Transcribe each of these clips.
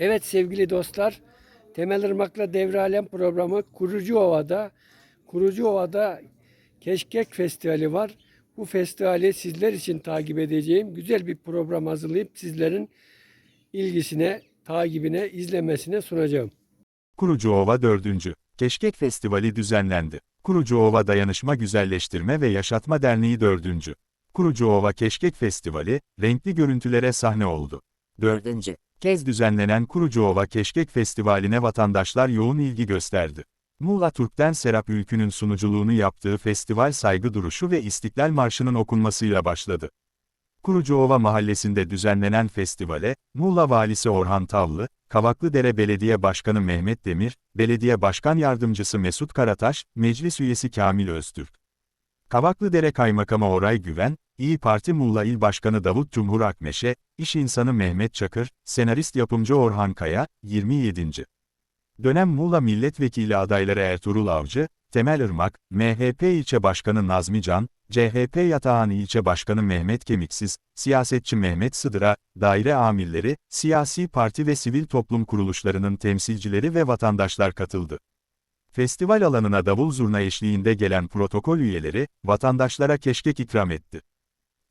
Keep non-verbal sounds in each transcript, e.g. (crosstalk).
Evet sevgili dostlar, Temel Irmak'la Devre Alem programı Kurucuova'da, Kurucuova'da Keşkek Festivali var. Bu festivali sizler için takip edeceğim. Güzel bir program hazırlayıp sizlerin ilgisine, takibine, izlemesine sunacağım. Kurucuova 4. Keşkek Festivali düzenlendi. Kurucuova Dayanışma Güzelleştirme ve Yaşatma Derneği 4. Kurucuova Keşkek Festivali, renkli görüntülere sahne oldu. Dördüncü. Kez düzenlenen Kurucuova Keşkek Festivali'ne vatandaşlar yoğun ilgi gösterdi. Muğla Türk'ten Serap Ülkü'nün sunuculuğunu yaptığı festival saygı duruşu ve İstiklal Marşı'nın okunmasıyla başladı. Kurucuova Mahallesi'nde düzenlenen festivale, Muğla Valisi Orhan Tavlı, Kavaklıdere Belediye Başkanı Mehmet Demir, Belediye Başkan Yardımcısı Mesut Karataş, Meclis Üyesi Kamil Öztürk, Kavaklıdere Kaymakamı Oray Güven, İyi Parti Muğla İl Başkanı Davut Cumhur Akmeşe, İş insanı Mehmet Çakır, senarist yapımcı Orhan Kaya, 27. Dönem Muğla Milletvekili adayları Ertuğrul Avcı, Temel Irmak, MHP ilçe başkanı Nazmi Can, CHP Yatağan ilçe başkanı Mehmet Kemiksiz, siyasetçi Mehmet Sıdıra, daire amirleri, siyasi parti ve sivil toplum kuruluşlarının temsilcileri ve vatandaşlar katıldı. Festival alanına davul zurna eşliğinde gelen protokol üyeleri, vatandaşlara keşkek ikram etti.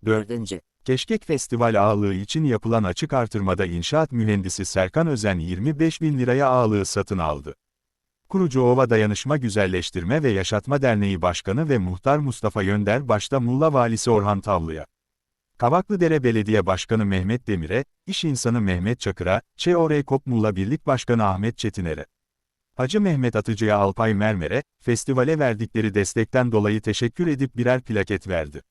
Dördüncü. Keşkek Festival ağalığı için yapılan açık artırmada inşaat mühendisi Serkan Özen 25 bin liraya ağalığı satın aldı. Kurucuova Dayanışma Güzelleştirme ve Yaşatma Derneği Başkanı ve Muhtar Mustafa Yönder başta Muğla Valisi Orhan Tavlı'ya. Kavaklıdere Belediye Başkanı Mehmet Demir'e, İş insanı Mehmet Çakır'a, ÇEOREKOP Muğla Birlik Başkanı Ahmet Çetiner'e. Hacı Mehmet Atıcı'ya Alpay Mermer'e, festivale verdikleri destekten dolayı teşekkür edip birer plaket verdi.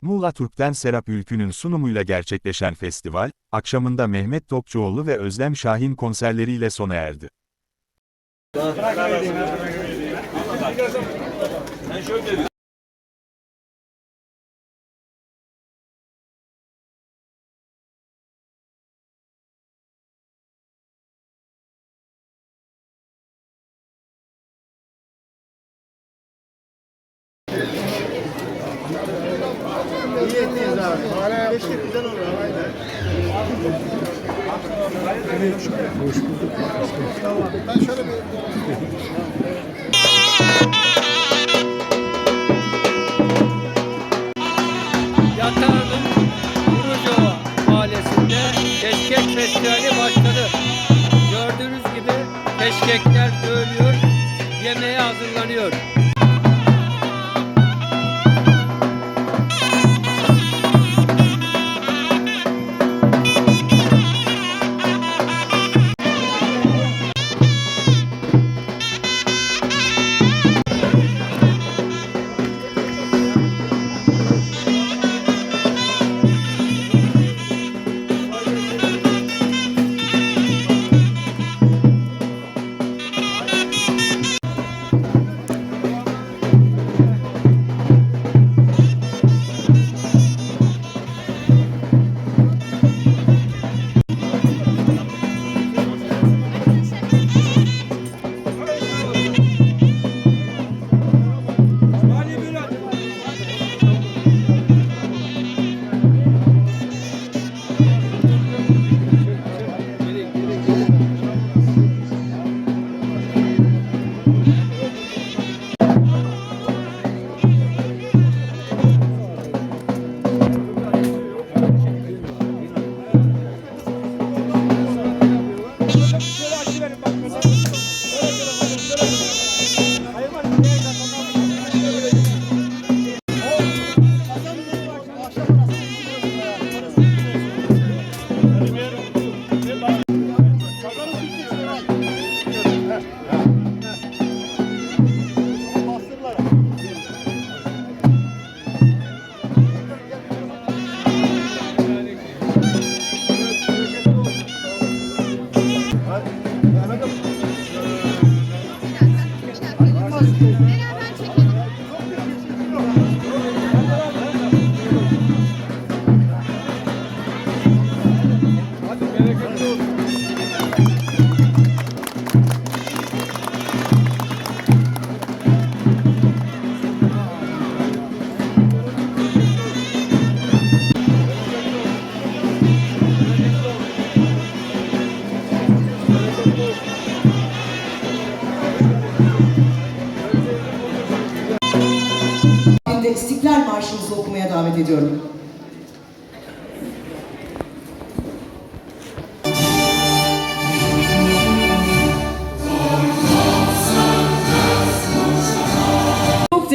Muğla Türk'ten Serap Ülkü'nün sunumuyla gerçekleşen festival, akşamında Mehmet Topçuoğlu ve Özlem Şahin konserleriyle sona erdi. Niyetliyiz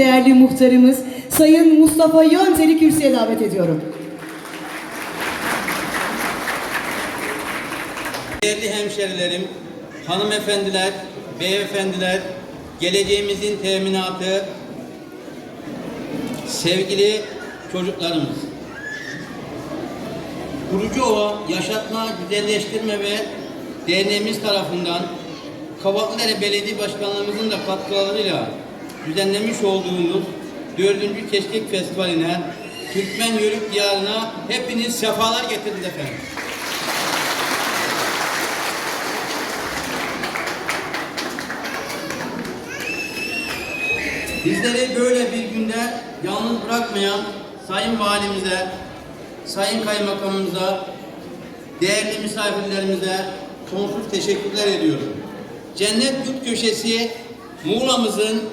değerli muhtarımız Sayın Mustafa Yönter'i kürsüye davet ediyorum. Değerli hemşerilerim, hanımefendiler, beyefendiler, geleceğimizin teminatı, sevgili çocuklarımız. Kurucuova Yaşatma, Güzelleştirme ve Derneğimiz tarafından Kavaklıdere Belediye Başkanlığımızın da katkılarıyla düzenlemiş olduğumuz 4. Keşkek Festivali'ne Türkmen Yörük Diyarı'na hepiniz sefalar getirdiniz efendim. Bizleri böyle bir günde yalnız bırakmayan Sayın Valimize, Sayın Kaymakamımıza, değerli misafirlerimize sonsuz teşekkürler ediyorum. Cennet Yurt Köşesi Muğla'mızın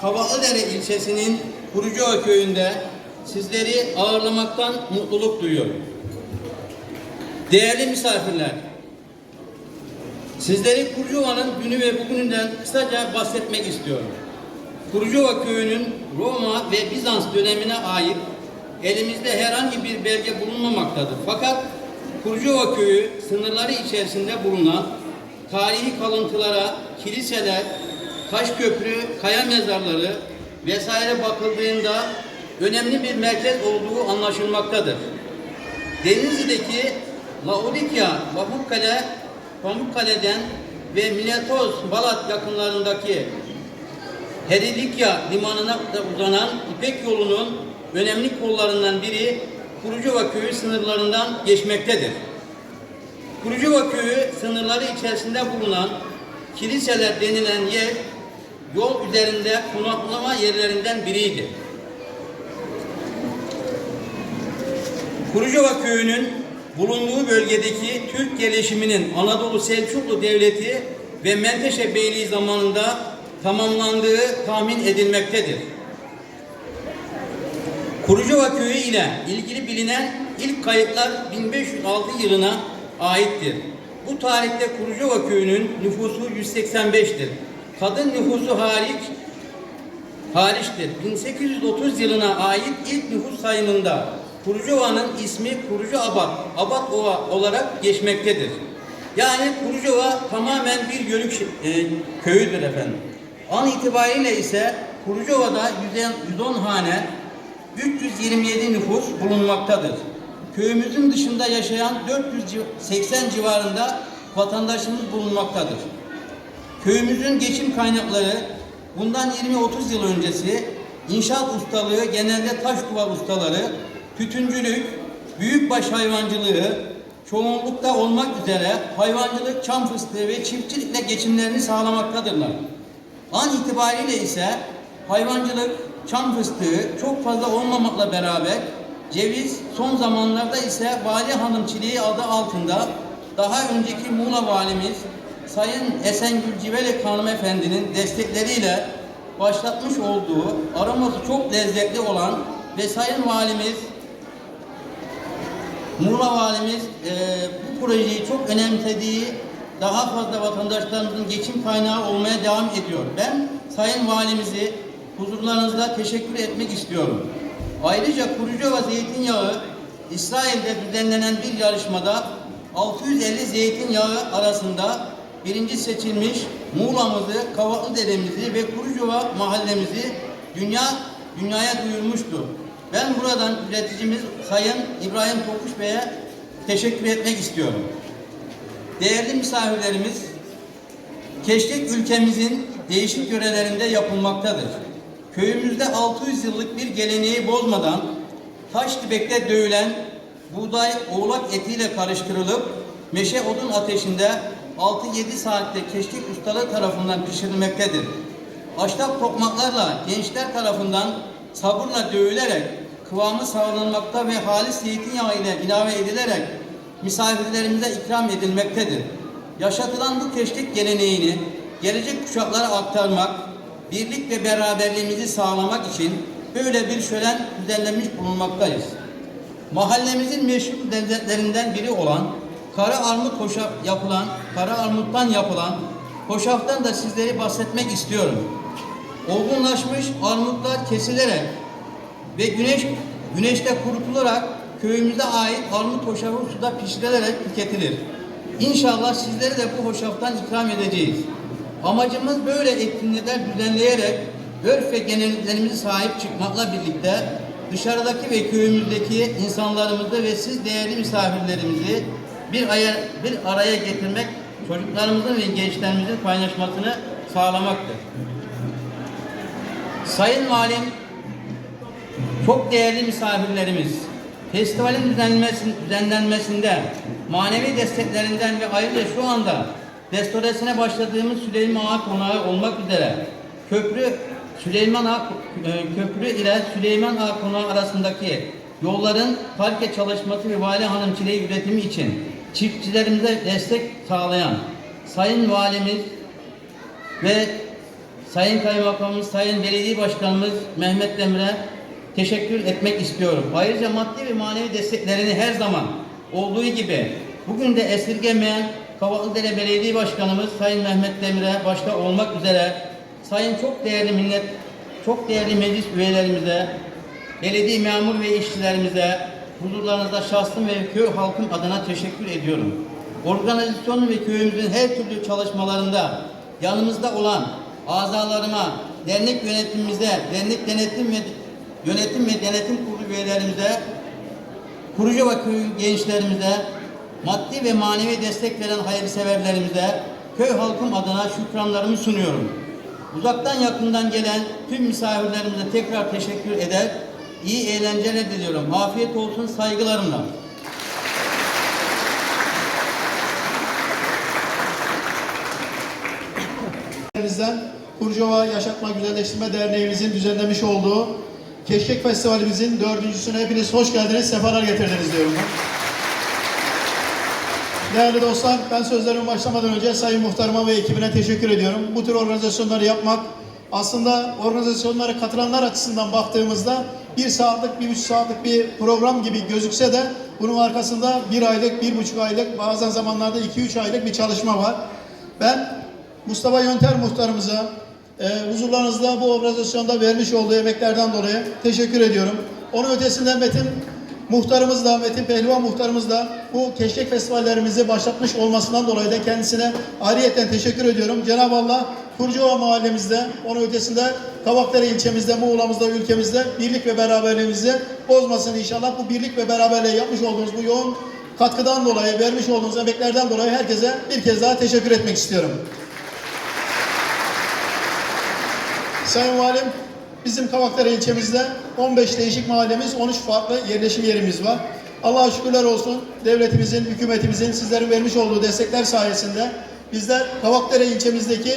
Kavaklıdere ilçesinin Kurucuoğa köyünde sizleri ağırlamaktan mutluluk duyuyorum. Değerli misafirler, sizleri Kurucuova'nın günü ve bugününden kısaca bahsetmek istiyorum. Kurucuova köyünün Roma ve Bizans dönemine ait elimizde herhangi bir belge bulunmamaktadır. Fakat Kurucuova köyü sınırları içerisinde bulunan tarihi kalıntılara, kiliseler, taş köprü, kaya mezarları vesaire bakıldığında önemli bir merkez olduğu anlaşılmaktadır. Denizli'deki Laodikya, Pamukkale, Pamukkale'den ve Miletoz, Balat yakınlarındaki Herilikya limanına da uzanan İpek yolunun önemli kollarından biri Kurucuva köyü sınırlarından geçmektedir. Kurucuva köyü sınırları içerisinde bulunan kiliseler denilen yer yol üzerinde konaklama yerlerinden biriydi. Kurucuva köyünün bulunduğu bölgedeki Türk gelişiminin Anadolu Selçuklu Devleti ve Menteşe Beyliği zamanında tamamlandığı tahmin edilmektedir. Kurucuova köyü ile ilgili bilinen ilk kayıtlar 1506 yılına aittir. Bu tarihte Kurucuova köyünün nüfusu 185'tir. Kadın nüfusu hariç hariçtir. 1830 yılına ait ilk nüfus sayımında Kurucova'nın ismi Kurucu Abat, Abat Ova olarak geçmektedir. Yani Kurucova tamamen bir yörük e, köyüdür efendim. An itibariyle ise Kurucova'da 110 hane, 327 nüfus bulunmaktadır. Köyümüzün dışında yaşayan 480 civarında vatandaşımız bulunmaktadır. Köyümüzün geçim kaynakları bundan 20-30 yıl öncesi inşaat ustalığı, genelde taş duvar ustaları, tütüncülük, büyükbaş hayvancılığı, çoğunlukta olmak üzere hayvancılık, çam fıstığı ve çiftçilikle geçimlerini sağlamaktadırlar. An itibariyle ise hayvancılık, çam fıstığı çok fazla olmamakla beraber ceviz son zamanlarda ise vali hanımçiliği adı altında daha önceki Muğla valimiz Sayın Esengül Civelek hanımefendinin destekleriyle başlatmış olduğu aroması çok lezzetli olan ve Sayın Valimiz Muğla Valimiz e, bu projeyi çok önemsediği daha fazla vatandaşlarımızın geçim kaynağı olmaya devam ediyor. Ben Sayın Valimizi huzurlarınızda teşekkür etmek istiyorum. Ayrıca Kurucova Zeytinyağı İsrail'de düzenlenen bir yarışmada 650 zeytinyağı arasında birinci seçilmiş Muğla'mızı, Kavaklıdere'mizi ve Kurucova mahallemizi dünya dünyaya duyurmuştur. Ben buradan üreticimiz Sayın İbrahim Tokuş Bey'e teşekkür etmek istiyorum. Değerli misafirlerimiz, keşkek ülkemizin değişik yörelerinde yapılmaktadır. Köyümüzde 600 yıllık bir geleneği bozmadan taş dibekte dövülen buğday oğlak etiyle karıştırılıp meşe odun ateşinde 6-7 saatte keşkek ustaları tarafından pişirilmektedir. Ahşap tokmaklarla gençler tarafından sabırla dövülerek kıvamı sağlanmakta ve halis zeytinyağı ile ilave edilerek misafirlerimize ikram edilmektedir. Yaşatılan bu keşkek geleneğini gelecek kuşaklara aktarmak, birlik ve beraberliğimizi sağlamak için böyle bir şölen düzenlenmiş bulunmaktayız. Mahallemizin meşhur lezzetlerinden biri olan kara armut hoşaf yapılan, kara armuttan yapılan hoşaftan da sizleri bahsetmek istiyorum. Olgunlaşmış armutlar kesilerek ve güneş güneşte kurutularak köyümüze ait armut hoşafı suda pişirilerek tüketilir. İnşallah sizlere de bu hoşaftan ikram edeceğiz. Amacımız böyle etkinlikler düzenleyerek örf ve geleneklerimize sahip çıkmakla birlikte dışarıdaki ve köyümüzdeki insanlarımızı ve siz değerli misafirlerimizi bir aya, bir araya getirmek çocuklarımızın ve gençlerimizin paylaşmasını sağlamaktır. Sayın Valim, çok değerli misafirlerimiz, festivalin düzenlenmesi- düzenlenmesinde manevi desteklerinden ve ayrıca şu anda restoresine başladığımız Süleyman Ağa Konağı olmak üzere köprü Süleyman Ağa e, köprü ile Süleyman Ağa Konağı arasındaki yolların parke çalışması ve vali hanım çileği üretimi için çiftçilerimize destek sağlayan Sayın Valimiz ve Sayın Kaymakamımız, Sayın Belediye Başkanımız Mehmet Demir'e teşekkür etmek istiyorum. Ayrıca maddi ve manevi desteklerini her zaman olduğu gibi bugün de esirgemeyen Kavaklıdere Belediye Başkanımız Sayın Mehmet Demir'e başta olmak üzere Sayın çok değerli millet, çok değerli meclis üyelerimize, belediye memur ve işçilerimize huzurlarınızda şahsım ve köy halkım adına teşekkür ediyorum. Organizasyon ve köyümüzün her türlü çalışmalarında yanımızda olan azalarıma, dernek yönetimimize, dernek denetim ve yönetim ve denetim kurulu üyelerimize, Kurucova köyü gençlerimize, maddi ve manevi destek veren hayırseverlerimize, köy halkım adına şükranlarımı sunuyorum. Uzaktan yakından gelen tüm misafirlerimize tekrar teşekkür eder, iyi eğlenceler diliyorum. Afiyet olsun saygılarımla. Bizden Kurcova Yaşatma Güzelleştirme Derneğimizin düzenlemiş olduğu Keşkek Festivalimizin dördüncüsüne hepiniz hoş geldiniz, sefalar getirdiniz diyorum. Değerli dostlar, ben sözlerime başlamadan önce Sayın Muhtarıma ve ekibine teşekkür ediyorum. Bu tür organizasyonları yapmak aslında organizasyonlara katılanlar açısından baktığımızda bir saatlik, bir buçuk saatlik bir program gibi gözükse de bunun arkasında bir aylık, bir buçuk aylık, bazen zamanlarda iki üç aylık bir çalışma var. Ben Mustafa Yönter muhtarımıza e, huzurlarınızda bu organizasyonda vermiş olduğu emeklerden dolayı teşekkür ediyorum. Onun ötesinden Metin muhtarımız da, Metin Pehlivan muhtarımız da bu keşkek festivallerimizi başlatmış olmasından dolayı da kendisine ayrıyeten teşekkür ediyorum. Cenab-ı Allah Kurcuova mahallemizde, onun ötesinde Kavakdere ilçemizde, Muğla'mızda, ülkemizde birlik ve beraberliğimizi bozmasın inşallah. Bu birlik ve beraberliği yapmış olduğumuz bu yoğun katkıdan dolayı, vermiş olduğunuz emeklerden dolayı herkese bir kez daha teşekkür etmek istiyorum. Sayın Valim, bizim Kavakdere ilçemizde 15 değişik mahallemiz, 13 farklı yerleşim yerimiz var. Allah'a şükürler olsun devletimizin, hükümetimizin sizlerin vermiş olduğu destekler sayesinde bizler Kavakdere ilçemizdeki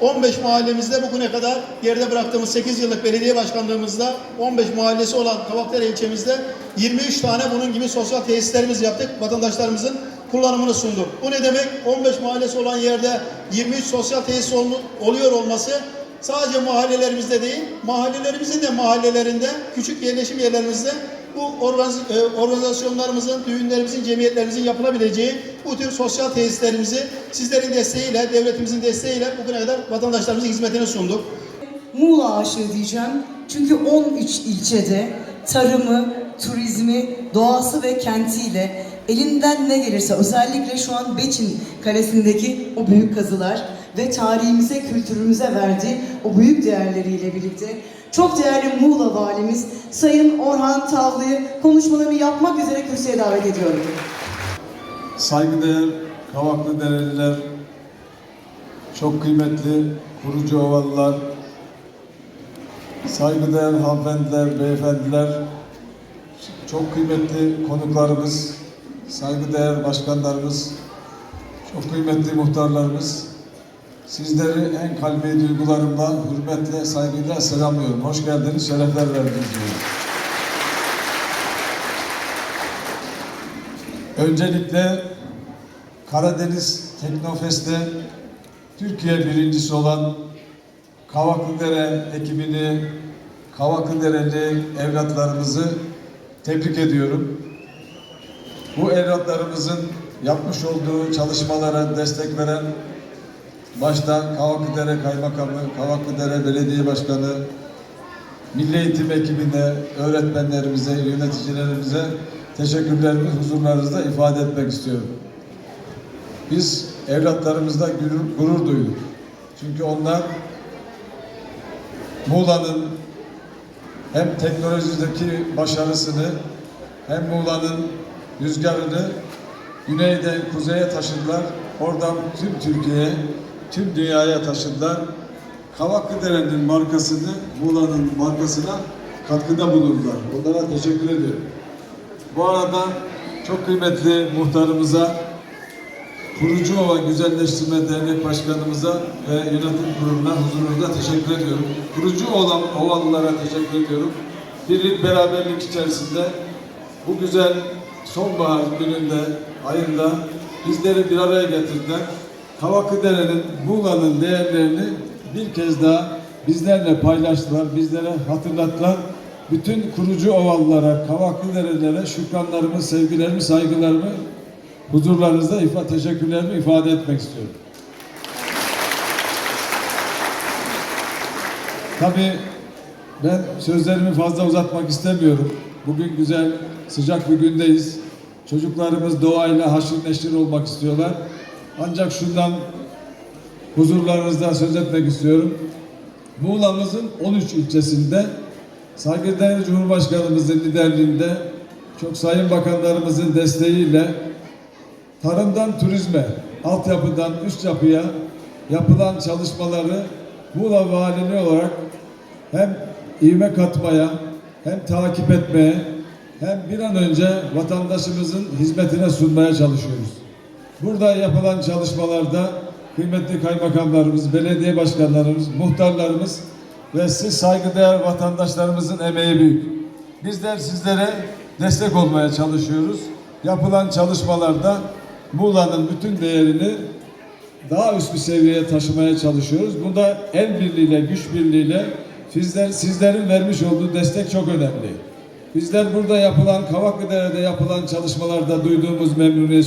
15 mahallemizde bugüne kadar geride bıraktığımız 8 yıllık belediye başkanlığımızda 15 mahallesi olan Kavakdere ilçemizde 23 tane bunun gibi sosyal tesislerimiz yaptık. Vatandaşlarımızın kullanımını sunduk. Bu ne demek? 15 mahallesi olan yerde 23 sosyal tesis ol- oluyor olması sadece mahallelerimizde değil, mahallelerimizin de mahallelerinde, küçük yerleşim yerlerimizde bu e, organizasyonlarımızın, düğünlerimizin, cemiyetlerimizin yapılabileceği bu tür sosyal tesislerimizi sizlerin desteğiyle, devletimizin desteğiyle bugüne kadar vatandaşlarımızın hizmetine sunduk. Muğla aşığı diyeceğim. Çünkü 13 ilçede tarımı, turizmi, doğası ve kentiyle elinden ne gelirse özellikle şu an Beçin Kalesi'ndeki o büyük kazılar ve tarihimize, kültürümüze verdiği o büyük değerleriyle birlikte çok değerli Muğla valimiz Sayın Orhan Tavlı'yı konuşmalarını yapmak üzere kürsüye davet ediyorum. Saygıdeğer Kavaklı Dereliler, çok kıymetli kurucu ovalılar, saygıdeğer hanımefendiler, beyefendiler, çok kıymetli konuklarımız, saygıdeğer başkanlarımız, çok kıymetli muhtarlarımız, sizleri en kalbi duygularımla, hürmetle, saygıyla selamlıyorum. Hoş geldiniz, şerefler verdiniz diyorum. Öncelikle Karadeniz Teknofest'te Türkiye birincisi olan Kavaklıdere ekibini Kavaklıdereli evlatlarımızı tebrik ediyorum. Bu evlatlarımızın yapmış olduğu çalışmalara destek veren başta Kavaklıdere Kaymakamı, Kavaklıdere Belediye Başkanı, Milli Eğitim ekibine, öğretmenlerimize, yöneticilerimize teşekkürlerimi huzurlarınızda ifade etmek istiyorum. Biz evlatlarımızla gurur, gurur duyduk. Çünkü onlar Muğla'nın hem teknolojideki başarısını hem Muğla'nın rüzgarını güneyden kuzeye taşıdılar. Oradan tüm Türkiye'ye, tüm dünyaya taşıdılar. Kavaklıdere'nin markasını, Muğla'nın markasına katkıda bulundular. Onlara teşekkür ediyorum. Bu arada çok kıymetli muhtarımıza, Kurucuova Güzelleştirme Dernek Başkanımıza ve yönetim kuruluna huzurunuzda teşekkür ediyorum. Kurucu olan ovalılara teşekkür ediyorum. Birlik beraberlik içerisinde bu güzel sonbahar gününde, ayında bizleri bir araya getirdiler. Kavaklıdere'nin, Muğla'nın değerlerini bir kez daha bizlerle paylaştılar, bizlere hatırlattılar. Bütün kurucu ovalılara, Kavaklıderelilere şükranlarımı, sevgilerimi, saygılarımı huzurlarınızda ifa teşekkürlerimi ifade etmek istiyorum. Tabii ben sözlerimi fazla uzatmak istemiyorum. Bugün güzel, sıcak bir gündeyiz. Çocuklarımız doğayla haşır neşir olmak istiyorlar. Ancak şundan huzurlarınızda söz etmek istiyorum. Muğla'mızın 13 ilçesinde saygıdeğer Cumhurbaşkanımızın liderliğinde çok sayın bakanlarımızın desteğiyle tarımdan turizme, altyapıdan üst yapıya yapılan çalışmaları Muğla Valiliği olarak hem ivme katmaya, hem takip etmeye, hem bir an önce vatandaşımızın hizmetine sunmaya çalışıyoruz. Burada yapılan çalışmalarda kıymetli kaymakamlarımız, belediye başkanlarımız, muhtarlarımız ve siz saygıdeğer vatandaşlarımızın emeği büyük. Bizler sizlere destek olmaya çalışıyoruz. Yapılan çalışmalarda Muğla'nın bütün değerini daha üst bir seviyeye taşımaya çalışıyoruz. Bunda el birliğiyle, güç birliğiyle sizler, sizlerin vermiş olduğu destek çok önemli. Bizler burada yapılan, Kavaklıdere'de yapılan çalışmalarda duyduğumuz memnuniyet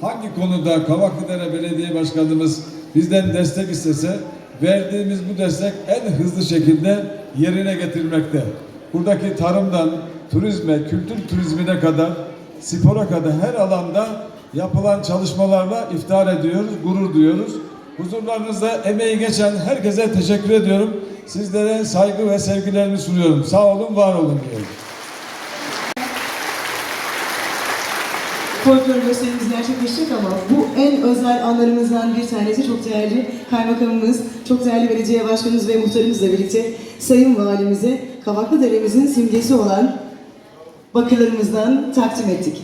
hangi konuda Kavaklıdere Belediye Başkanımız bizden destek istese, verdiğimiz bu destek en hızlı şekilde yerine getirilmekte. Buradaki tarımdan, turizme, kültür turizmine kadar, spora kadar her alanda yapılan çalışmalarla iftihar ediyoruz, gurur duyuyoruz. Huzurlarınızda emeği geçen herkese teşekkür ediyorum. Sizlere saygı ve sevgilerimi sunuyorum. Sağ olun, var olun diyorum. Folklor gösterimiz gerçekleşecek ama bu en özel anlarımızdan bir tanesi çok değerli kaymakamımız, çok değerli belediye başkanımız ve muhtarımızla birlikte Sayın Valimize Kavaklıdere'mizin simgesi olan bakılarımızdan takdim ettik.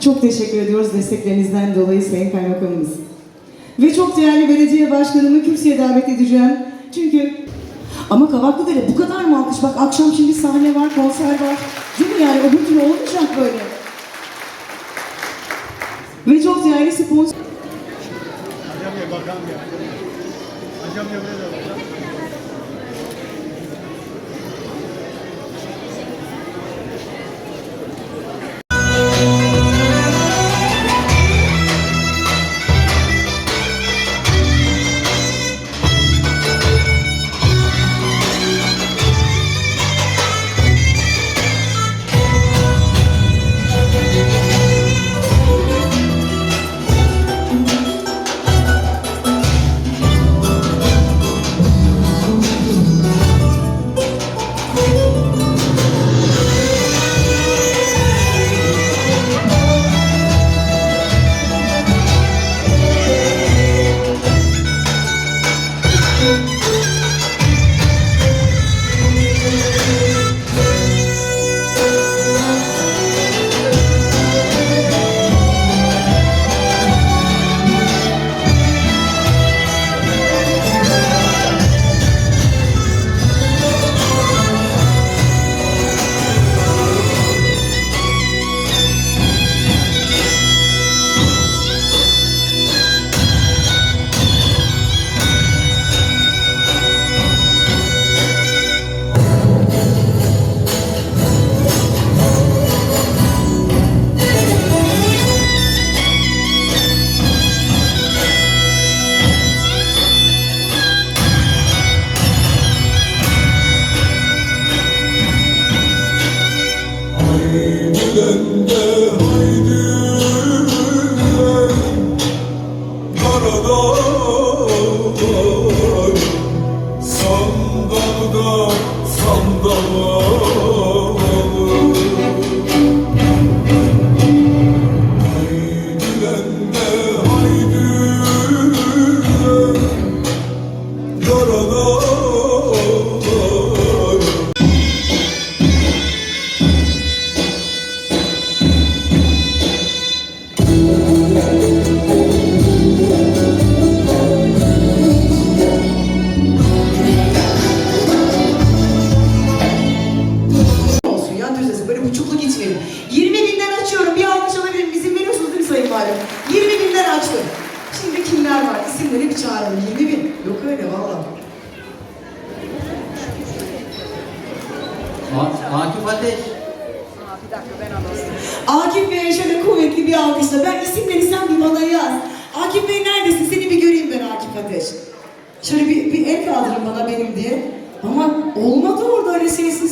Çok teşekkür ediyoruz desteklerinizden dolayı Sayın Kaymakamımız. Ve çok değerli belediye başkanımı kürsüye davet edeceğim. Çünkü ama Kavaklıdere bu kadar mı alkış? Bak akşam şimdi sahne var, konser var. Değil mi yani? Öbür türlü olmayacak böyle. Ve çok değerli sponsor... festivali.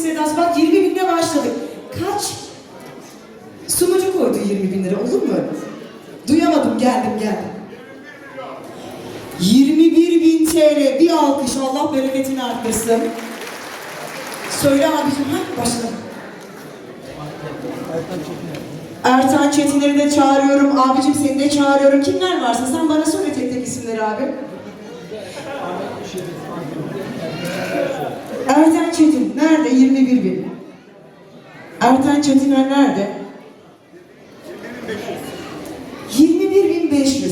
Sedası. Bak 20 binde başladık. Kaç? Sunucu koydu 20 bin lira. Olur mu? Duyamadım. Geldim geldim. 21 bin TL. Bir alkış. Allah bereketini arttırsın. Söyle abicim. Ha, başla. Ertan Çetinleri de çağırıyorum. Abicim seni de çağırıyorum. Kimler varsa sen bana söyle tek tek isimleri abi. Ertan Çetin nerede? 21 bin. Ertan Çetiner nerede? 21.500.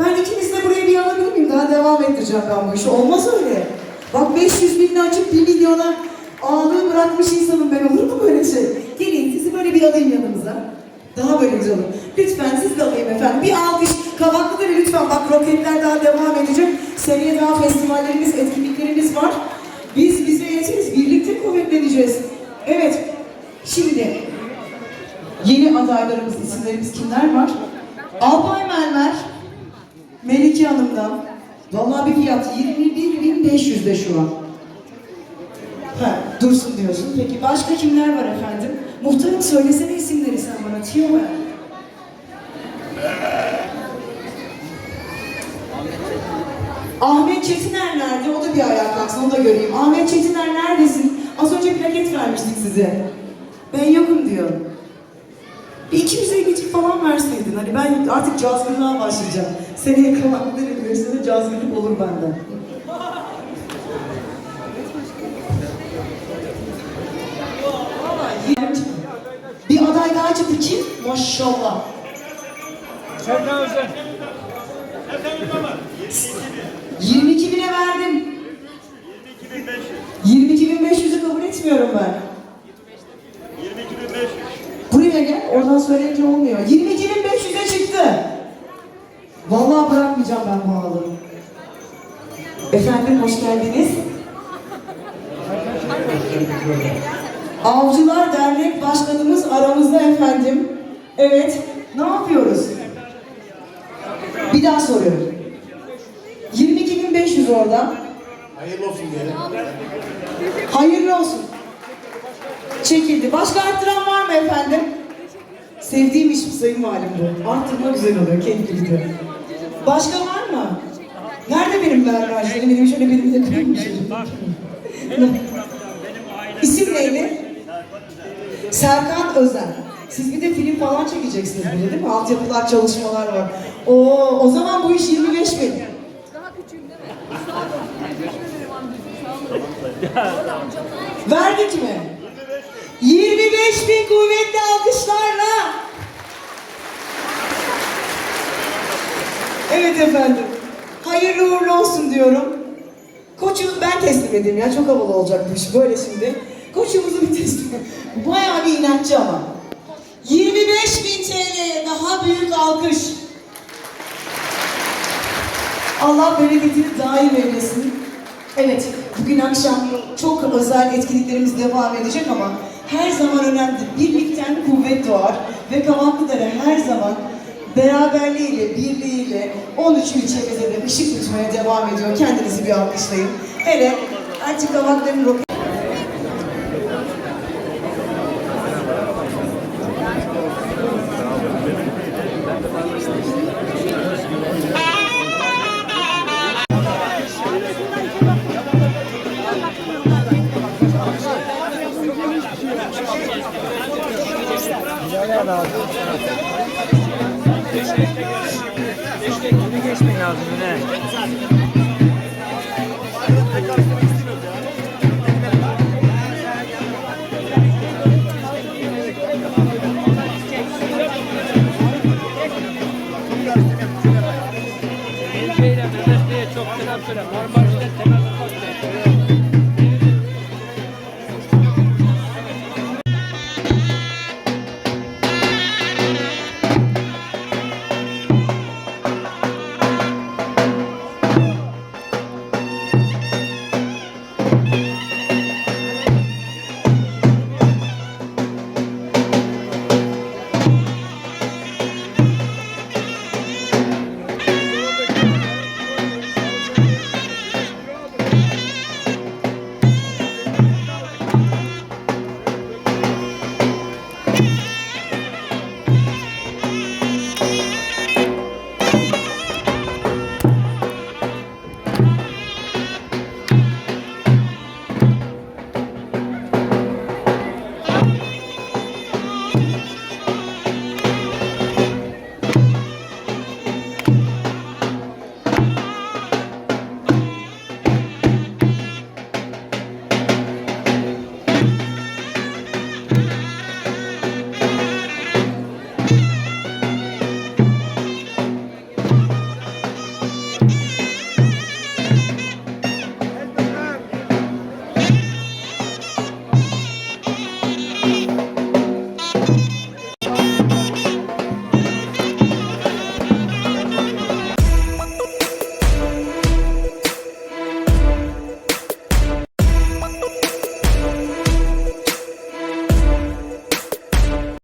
Ben ikiniz de buraya bir alabilir miyim? Daha devam ettireceğim ben bu işi. Olmaz öyle. Bak 500 binini açıp 1 milyona ağlığı bırakmış insanım ben. Olur mu böyle şey? Gelin sizi böyle bir alayım yanımıza. Daha böyle güzel olur. Lütfen siz de alayım efendim. Bir alkış. Kavaklı'da lütfen. Bak roketler daha devam edecek. Seneye daha festivallerimiz, etkinliklerimiz var. Biz bize yeteriz. Birlikte kuvvetleneceğiz. Evet. Şimdi Yeni adaylarımız, isimlerimiz kimler var? Alpay Mermer, Melike Hanım'dan. Vallahi bir fiyat 21.500'de şu an. Ha, dursun diyorsun. Peki başka kimler var efendim? Muhtarım söylesene isimleri sen bana. Tiyo ver. Ahmet Çetiner nerede? O da bir ayağa kalksın, onu da göreyim. Ahmet Çetiner neredesin? Az önce plaket vermiştik size. Ben yokum diyor. Bir 250 cik falan verseydin. Hani ben artık cazgırlığa başlayacağım. Seneye kavakları üniversitede cazgırlık olur benden. Bir aday daha çıktı kim? Maşallah. Serkan Özen. 22 bine verdim. 22.500'ü kabul etmiyorum ben. 22.500. Buraya gel, oradan söyleyince olmuyor. 22.500'e çıktı. Vallahi bırakmayacağım ben bu halı. Efendim hoş geldiniz. Avcılar Dernek Başkanımız aramızda efendim. Evet, ne yapıyoruz? Bir daha soruyorum. 22.500 orada. Hayırlı olsun diyelim. Hayırlı olsun. Çekildi. Başka arttıran var mı efendim? Sevdiğim iş bu sayın valim bu. Arttırma güzel oluyor, keyifli. Başka var mı? Nerede benim berbercilerim? Benim şöyle benim de şöyle? (laughs) İsim neydi? Serkan Özen. Siz bir de film falan çekeceksiniz burada değil mi? Altyapılar, çalışmalar var. Oo, o zaman bu iş 25 bin. Daha küçüğüm değil mi? Sağ olun. Sağ olun. Verdik mi? 25 bin kuvvetli alkışlarla. Evet efendim. Hayırlı uğurlu olsun diyorum. Koçu ben teslim edeyim ya. Çok havalı olacak bu iş böyle şimdi. Koçumuzu bir teslim Bayağı bir inatçı ama. 25 bin TL'ye daha büyük alkış. Allah bereketini daim eylesin. Evet, bugün akşam çok özel etkinliklerimiz devam edecek ama her zaman önemli. Birlikten kuvvet doğar ve Kavaklıdere her zaman beraberliğiyle, birliğiyle 13 ilçemizde de ışık tutmaya devam ediyor. Kendinizi bir alkışlayın. Hele artık Kavaklı'nın roket